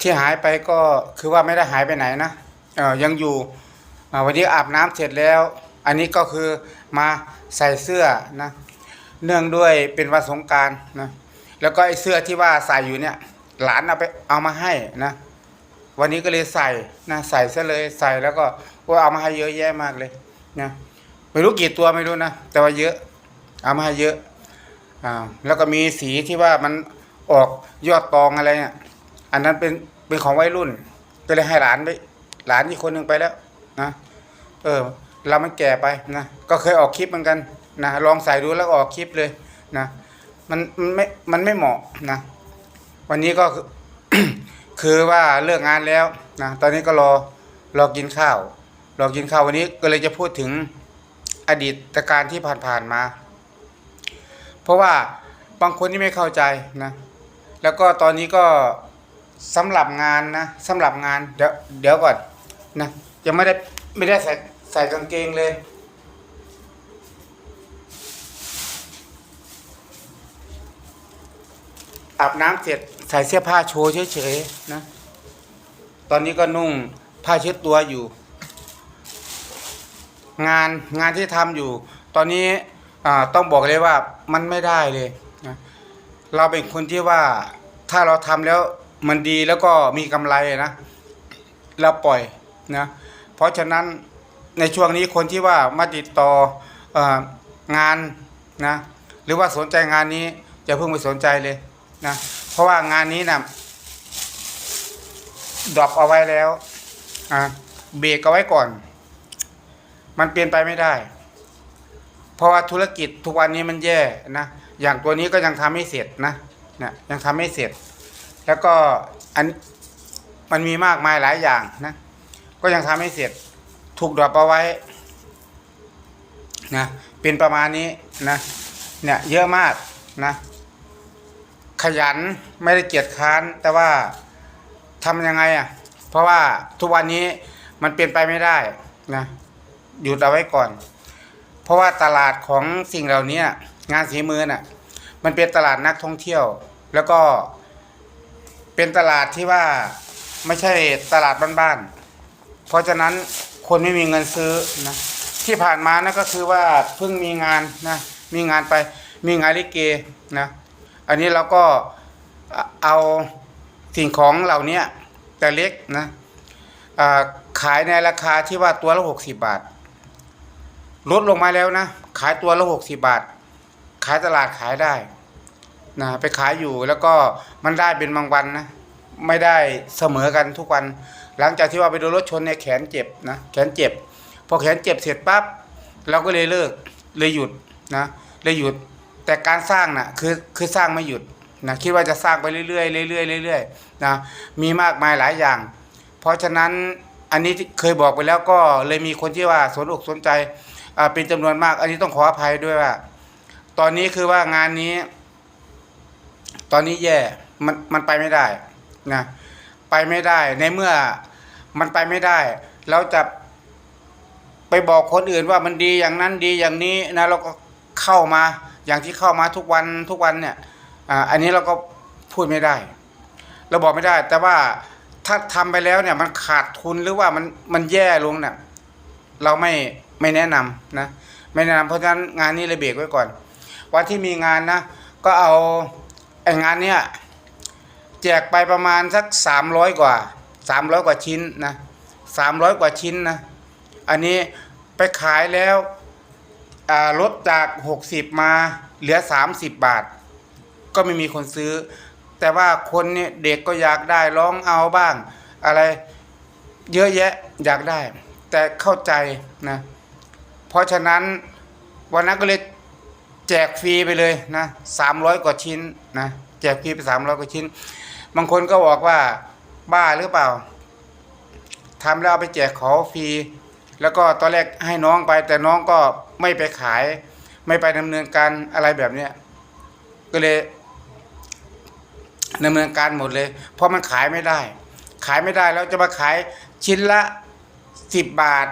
ที่หายไปก็คือว่าไม่ได้หายไปไหนนะเออยังอยู่วันนี้อาบน้ำเสร็จแล้ว อันนี้ก็คือมาใส่เสื้อนะเนื่องด้วยเป็นวันสงการนะแล้วก็ไอ้เสื้อที่ว่าใส่อยู่เนี่ย หลานเอาไปเอามาให้นะวันนี้ก็เลยใส่นะใส่ซะเลยใส่แล้วก็ว่าเอามาให้เยอะแยะมากเลยนะไม่รู้กี่ตัวไม่รู้นะแต่ว่าเยอะ เอามาให้เยอะอ่าแล้วก็มีสีที่ว่ามันออกยอดตองอะไรเนี่ย อันนั้นเป็นเป็นของวัยรุ่น ก็เลยให้หลานไป หลานอีกคนหนึ่งไปแล้วนะเออ เรามันแก่ไปนะก็เคยออกคลิปเหมือนกันนะลองใส่ดูแล้วออกคลิปเลยนะมันมันไม่มันไม่เหมาะนะ วันนี้ก็คือคือว่าเลิกงานแล้วนะตอนนี้ก็รอรอกินข้าว รอกินข้าววันนี้ก็เลยจะพูดถึงอดีตการที่ผ่านๆมา เพราะว่าบางคนที่ไม่เข้าใจนะ แล้วก็ตอนนี้ก็ สำหรับงานนะสำหรับงาน เดี๋ยวเดี๋ยวก่อนนะยังไม่ได้ไม่ได้ใส่ใส่กางเกงเลย อาบน้ำเสร็จใส่เสื้อผ้าโชว์เฉยๆนะ ตอนนี้ก็นุ่งผ้าเช็ดตัวอยู่ งานงานที่ทำอยู่ ตอนนี้ต้องบอกเลยว่ามันไม่ได้เลยนะเราเป็นคนที่ว่าถ้าเราทำแล้ว มันดีแล้วก็มีกำไรนะเราปล่อยนะเพราะฉะนั้นในช่วงนี้คนที่ว่ามาติดต่ออองานนะหรือว่าสนใจงานนี้จะเพิ่งไปสนใจเลยนะเพราะว่างานนี้นะดรอปเอาไว้แล้วอะเบรกเอาไว้ก่อน มันเปลี่ยนไปไม่ได้ เพราะว่าธุรกิจทุกวันนี้มันแย่นะอย่างตัวนี้ก็ยังทำไม่เสร็จนะเนี่ยยังทำไม่เสร็จ แล้วก็อันมันมีมากมายหลายอย่างนะ ก็ยังทำไม่เสร็จถูกดรอปเอาไว้นะเป็นประมาณนี้นะเนี่ยเยอะมากนะขยันไม่ได้เกียจค้าน แต่ว่าทำยังไงอะเพราะว่าทุกวันนี้มันเป็นไปไม่ได้นะหยุดเอาไว้ก่อน เพราะว่าตลาดของสิ่งเหล่านี้งานสีมือน่ะมันเป็นตลาดนักท่องเที่ยว แล้วก็ เป็นตลาดที่ว่าไม่ใช่ตลาดบ้านๆ เพราะฉะนั้นคนไม่มีเงินซื้อนะที่ผ่านมานะก็คือว่าเพิ่งมีงานนะมีงานไปมีงานลิเกนะอันนี้เราก็เอาสิ่งของเหล่านี้แต่เล็กนะขายในราคาที่ว่าตัวละหกสิบบาท ลดลงมาแล้วนะ ขายตัวละหกสิบาท ขายตลาดขายได้ นะไปขายอยู่แล้วก็มันได้เป็นบางวันนะไม่ได้เสมอกันทุกวัน หลังจากที่ว่าไปโดนรถชนเนี่ยแขนเจ็บนะแขนเจ็บ พอแขนเจ็บเสร็จปั๊บเราก็เลยเลิกเลยหยุดนะเลยหยุด แต่การสร้างน่ะคือคือสร้างไม่หยุดนะคิดว่าจะสร้างไปเรื่อยๆเรื่อยๆเรื่อยๆนะมีมากมายหลายอย่าง เพราะฉะนั้นอันนี้เคยบอกไปแล้วก็เลยมีคนที่ว่าสนอกสนใจเป็นจำนวนมาก อันนี้ต้องขออภัยด้วยว่า ตอนนี้คือว่างานนี้ ตอนนี้แย่มันมันไปไม่ได้นะไปไม่ได้ในเมื่อมันไปไม่ได้ เราจะไปบอกคนอื่นว่ามันดีอย่างนั้นดีอย่างนี้นะเราก็เข้ามาอย่างที่เข้ามาทุกวันทุกวันเนี่ยอ่าอันนี้เราก็พูดไม่ได้ เราบอกไม่ได้ แต่ว่าถ้าทำไปแล้วเนี่ยมันขาดทุนหรือว่ามันมันแย่ลงเนี่ยเราไม่ไม่แนะนำนะไม่แนะนำเพราะฉะนั้นงานนี้เลยเบรกไว้ก่อน วันที่มีงานนะก็เอา ไองานเนี้ยแจกไปประมาณสักสามร้อยกว่าสามร้อยกว่าชิ้นนะสามร้อยกว่าชิ้นนะ อันนี้ไปขายแล้วลดจากหกสิบมาเหลือสามสิบบาท ก็ไม่มีคนซื้อ แต่ว่าคนเนี่ยเด็กก็อยากได้ร้องเอาบ้าง อะไรเยอะแยะอยากได้ แต่เข้าใจนะ เพราะฉะนั้นวันนั้นก็เลย แจกฟรีไปเลยนะสามร้อยกว่าชิ้นนะแจกฟรีไปสามร้อยกว่าชิ้น บางคนก็บอกว่าบ้าหรือเปล่าทำแล้วเอาไปแจกขอฟรีแล้วก็ตอนแรกให้น้องไป แต่น้องก็ไม่ไปขาย ไม่ไปดำเนินการอะไรแบบเนี้ยก็เลยดำเนินการหมดเลย เพราะมันขายไม่ได้ ขายไม่ได้แล้วจะมาขายชิ้นละสิบบาท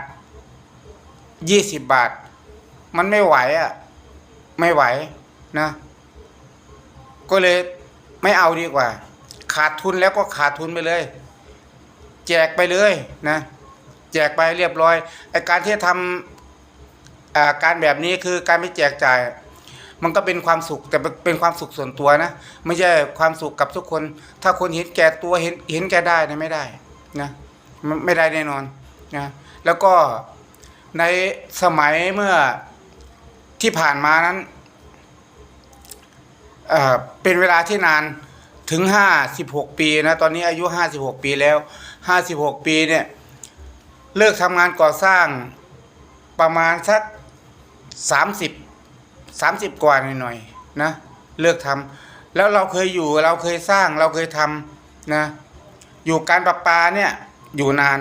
ยี่สิบบาท มันไม่ไหวอะ ไม่ไหวนะ ก็เลยไม่เอาดีกว่า ขาดทุนแล้วก็ขาดทุนไปเลย แจกไปเลยนะ แจกไปเรียบร้อยไอการที่ทำการแบบนี้คือการไม่แจกจ่าย มันก็เป็นความสุขแต่เป็นความสุขส่วนตัวนะ ไม่ใช่ความสุขกับทุกคน ถ้าคนเห็นแก่ตัวเห็นเห็นแก่ได้นะไม่ได้นะไม่ได้แน่นอนนะแล้วก็ในสมัยเมื่อ ที่ผ่านมานั้นเเป็นเวลาที่นานถึงห้าสิบหกปีนะ ตอนนี้อายุห้าสิบหกปีแล้วห้าสิบหกปีเนี่ย เลิกทำงานก่อสร้างประมาณสักสามสิบสามสิบกว่าหน่อยๆนะ เลิกทำแล้วเราเคยอยู่เราเคยสร้างเราเคยทำนะ อยู่การประปาเนี่ยอยู่นาน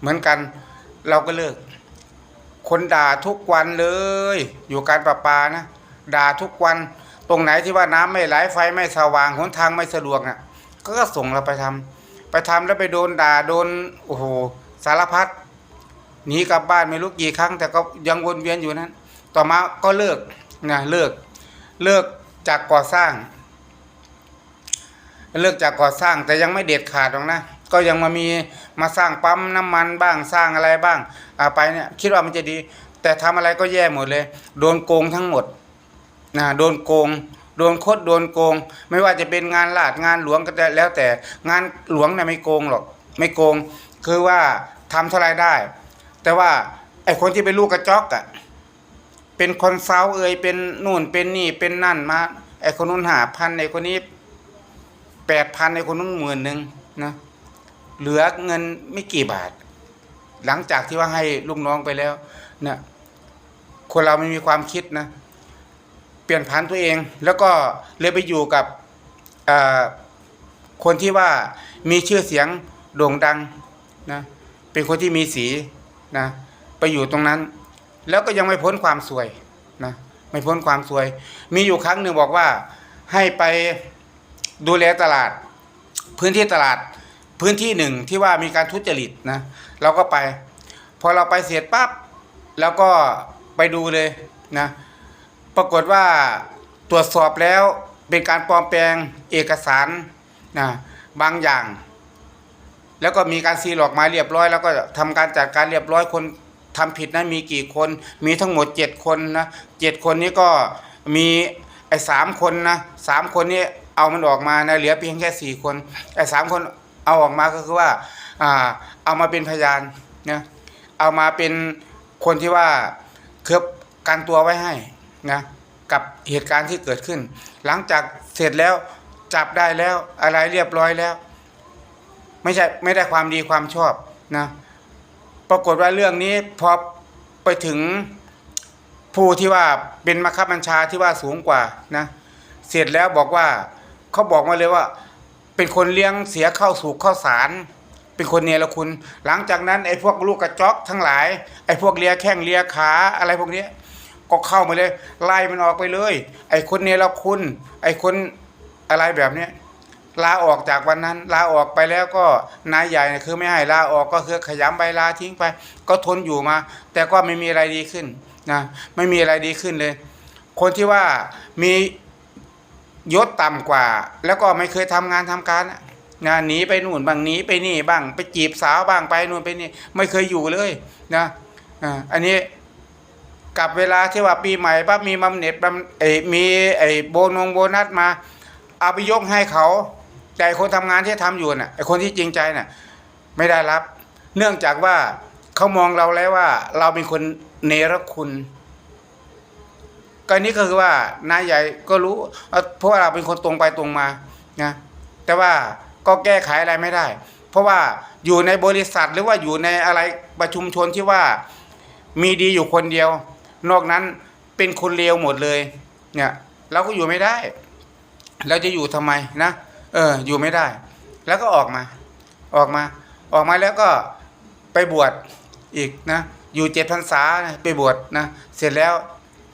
เหมือนกัน เราก็เลิก คนด่าทุกวันเลย อยู่การประปานะ ด่าทุกวัน ตรงไหนที่ว่าน้ำไม่ไหลไฟไม่สว่างหนทางไม่สะดวกน่ะก็ส่งเราไปทำไปทำแล้วไปโดนด่าโดนโอ้โหสารพัดหนีกลับบ้านไม่รู้กี่ครั้ง แต่ก็ยังวนเวียนอยู่นั้น ต่อมาก็เลิกนะเลิกเลิกจากก่อสร้าง เลิกจากก่อสร้างแต่ยังไม่เด็ดขาดหรอกนะ ก็ยังมามีมาสร้างปั๊มน้ำมันบ้างสร้างอะไรบ้างอาไปเนี่ยคิดว่ามันจะดี แต่ทำอะไรก็แย่หมดเลย โดนโกงทั้งหมดนะโดนโกง โดนคดโดนโกง ไม่ว่าจะเป็นงานลาดงานหลวงก็แล้วแต่งานหลวงเนี่ยไม่โกงหรอกไม่โกง คือว่าทำเท่าไรได้ แต่ว่าไอ้คนที่เป็นลูกกระจอกอะเป็นคอนเซาเอ่ยเป็นนู่นเป็นนี่เป็นนั่นมาไอ้คนนู้นหาพันไอ้คนนี้แปดพันในคนนู้นหมื่นหนึ่งนะ เหลือเงินไม่กี่บาท หลังจากที่ว่าให้ลูกน้องไปแล้วเนี่ยคนเราไม่มีความคิดนะ เปลี่ยนผันตัวเอง แล้วก็เลยไปอยู่กับคนที่ว่ามีชื่อเสียงโด่งดังนะเป็นคนที่มีสีนะไปอยู่ตรงนั้น แล้วก็ยังไม่พ้นความสวยนะไม่พ้นความสวย มีอยู่ครั้งหนึ่งบอกว่าให้ไปดูแลตลาด พื้นที่ตลาด พื้นที่หนึ่งที่ว่ามีการทุจริตนะเราก็ไป พอเราไปเสร็จปั๊บแล้วก็ไปดูเลยนะปรากฏว่าตรวจสอบแล้วเป็นการปลอมแปลงเอกสารนะบางอย่าง แล้วก็มีการซีหลอกมาเรียบร้อย แล้วก็ทำการจัดการเรียบร้อยคนทำผิดนั้นมีกี่คน มีทั้งหมดเจ็ดคนนะเจ็ดคนนี้ก็มีไอ้สามคนนะสามคนนี้เอามันออกมานะเหลือเพียงแค่สี่คนไอ้สามคน เอาออกมาก็คือว่าอ่าเอามาเป็นพยานนะเอามาเป็นคนที่ว่าเคอบกันตัวไว้ให้นะกับเหตุการณ์ที่เกิดขึ้น หลังจากเสร็จแล้วจับได้แล้วอะไรเรียบร้อยแล้ว ไม่ใช่ไม่ได้ความดีความชอบนะปรากฏว่าเรื่องนี้พอไปถึงผู้ที่ว่าเป็นมัคคับบัญชาที่ว่าสูงกว่านะเสร็จแล้วบอกว่าเขาบอกมาเลยว่า เป็นคนเลี้ยงเสียเข้าสู่ข้าวสาร เป็นคนเนรคุณ หลังจากนั้นไอ้พวกลูกกระจอกทั้งหลาย ไอ้พวกเลียแข้งเลียขาอะไรพวกนี้ก็เข้ามาเลยไล่มันออกไปเลย ไอ้คนเนรคุณ ไอ้คนอะไรแบบเนี้ยลาออกจากวันนั้น ลาออกไปแล้วก็นายใหญ่คือไม่ให้ลาออกก็คือขยำใบลาทิ้งไป ก็ทนอยู่มา แต่ก็ไม่มีอะไรดีขึ้นนะไม่มีอะไรดีขึ้นเลย คนที่ว่ามี ยศต่ำกว่า แล้วก็ไม่เคยทำงานทำการน่ะนหนีไปนู่นบ้างหนีไปนี่บ้าง ไปจีบสาวบ้างไปนู่นไปนี่ ไม่เคยอยู่เลยนะอันนี้กับเวลาที่ว่าปีใหม่ปั๊บมีบำเหน็จบำเอมีไอ้โบนงโบนัสมาเอาไปยกให้เขา แต่ไอคนทำงานที่ทำอยู่น่ะไอ้คนที่จริงใจน่ะ ไม่ได้รับ เนื่องจากว่าเขามองเราแล้วว่า เราเป็นคนเนรคุณ ก็อันนี้ก็คือว่านายใหญ่ก็รู้ เพราะว่าเราเป็นคนตรงไปตรงมานะแต่ว่าก็แก้ไขอะไรไม่ได้ เพราะว่าอยู่ในบริษัทหรือว่าอยู่ในอะไรประชุมชนที่ว่ามีดีอยู่คนเดียว นอกนั้นเป็นคนเลวหมดเลย เนี่ย เราก็อยู่ไม่ได้ เราจะอยู่ทำไมนะเออ อยู่ไม่ได้ แล้วก็ออกมา ออกมา ออกมาแล้วก็ไปบวชอีกนะ อยู่เจ็ดพรรษาไปบวชนะ เสร็จแล้ว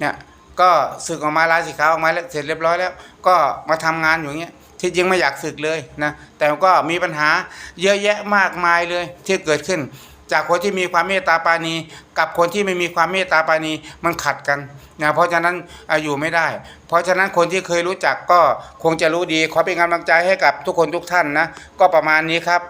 เนี่ย ก็ศึกออกมาลาสิกขาออกมาแล้วเสร็จเรียบร้อยแล้ว ก็มาทำงานอยู่อย่างเงี้ยที่จริงไม่อยากศึกเลยนะแต่ก็มีปัญหาเยอะแยะมากมายเลยที่เกิดขึ้น จากคนที่มีความเมตตาปาณีกับคนที่ไม่มีความเมตตาปาณีมันขัดกันนะเพราะฉะนั้นอยู่ไม่ได้ เพราะฉะนั้นคนที่เคยรู้จักก็คงจะรู้ดีขอเป็นกำลังใจให้กับทุกคนทุกท่านนะก็ประมาณนี้ครับ